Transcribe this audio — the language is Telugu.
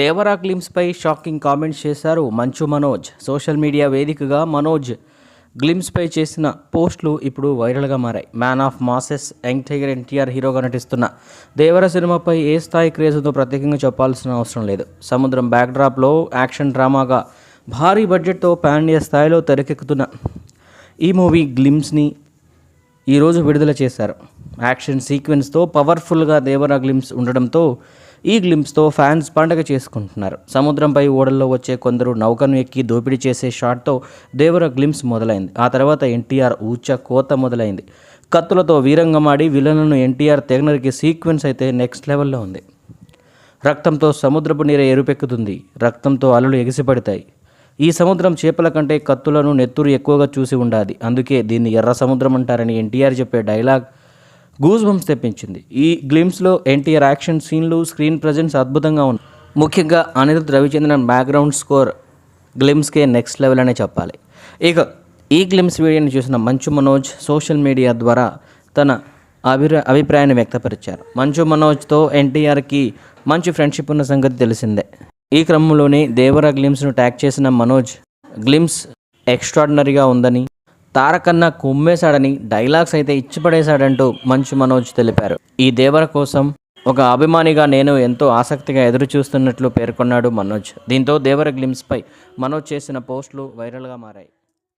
దేవరా గ్లిమ్స్పై షాకింగ్ కామెంట్స్ చేశారు మంచు మనోజ్. సోషల్ మీడియా వేదికగా మనోజ్ గ్లిమ్స్పై చేసిన పోస్టులు ఇప్పుడు వైరల్గా మారాయి. Man of masses young tiger NTR హీరోగా నటిస్తున్న దేవర సినిమాపై ఏ స్థాయి క్రేజ్ ఉందో ప్రత్యేకంగా చెప్పాల్సిన అవసరం లేదు. సముద్రం బ్యాక్డ్రాప్లో యాక్షన్ డ్రామాగా భారీ బడ్జెట్తో పాన్ ఇండియా స్థాయిలో తెరకెక్కుతున్న ఈ మూవీ గ్లిమ్స్ని ఈరోజు విడుదల చేశారు. యాక్షన్ సీక్వెన్స్తో పవర్ఫుల్గా దేవరా గ్లిమ్స్ ఉండడంతో ఈ గ్లిమ్స్తో ఫ్యాన్స్ పండగ చేసుకుంటున్నారు. సముద్రంపై ఓడల్లో వచ్చే కొందరు నౌకను ఎక్కి దోపిడీ చేసే షాట్తో దేవర గ్లిమ్స్ మొదలైంది. ఆ తర్వాత ఎన్టీఆర్ ఊచ కోత మొదలైంది. కత్తులతో వీరంగమాడి విలన్లను ఎన్టీఆర్ తెగనరికి సీక్వెన్స్ అయితే నెక్స్ట్ లెవెల్లో ఉంది. రక్తంతో సముద్రపు నీర ఎరుపెక్కుతుంది. రక్తంతో అలలు ఎగిసిపడతాయి. ఈ సముద్రం చేపల కంటే కత్తులను నెత్తురు ఎక్కువగా చూసి ఉండాలి అందుకే దీన్ని ఎర్ర సముద్రం అంటారని ఎన్టీఆర్ చెప్పే డైలాగ్ గూజ్ బంప్స్ తెప్పించింది. ఈ గ్లిమ్స్లో ఎన్టీఆర్ యాక్షన్ సీన్లు స్క్రీన్ ప్రజెన్స్ అద్భుతంగా ఉంది ముఖ్యంగా అనిరుద్ రవిచంద్రన్ బ్యాక్గ్రౌండ్ స్కోర్ గ్లిమ్స్కే నెక్స్ట్ లెవెల్ అనే చెప్పాలి. ఇక ఈ గ్లిమ్స్ వీడియోని చూసిన మంచు మనోజ్ సోషల్ మీడియా ద్వారా తన అభిప్రా అభిప్రాయాన్ని వ్యక్తపరిచారు. మంచు మనోజ్తో ఎన్టీఆర్కి మంచి ఫ్రెండ్షిప్ ఉన్న సంగతి తెలిసిందే. ఈ క్రమంలోనే దేవరా గ్లిమ్స్ను ట్యాగ్ చేసిన మనోజ్ గ్లిమ్స్ ఎక్స్ట్రాడినరీగా ఉందని తారకన్న కుమ్మేశాడని డైలాగ్స్ అయితే ఇచ్చిపడేశాడంటూ మంచు మనోజ్ తెలిపారు. ఈ దేవర కోసం ఒక అభిమానిగా నేను ఎంతో ఆసక్తిగా ఎదురు చూస్తున్నట్లు పేర్కొన్నాడు మనోజ్. దీంతో దేవర గ్లిమ్స్పై మనోజ్ చేసిన పోస్టులు వైరల్గా మారాయి.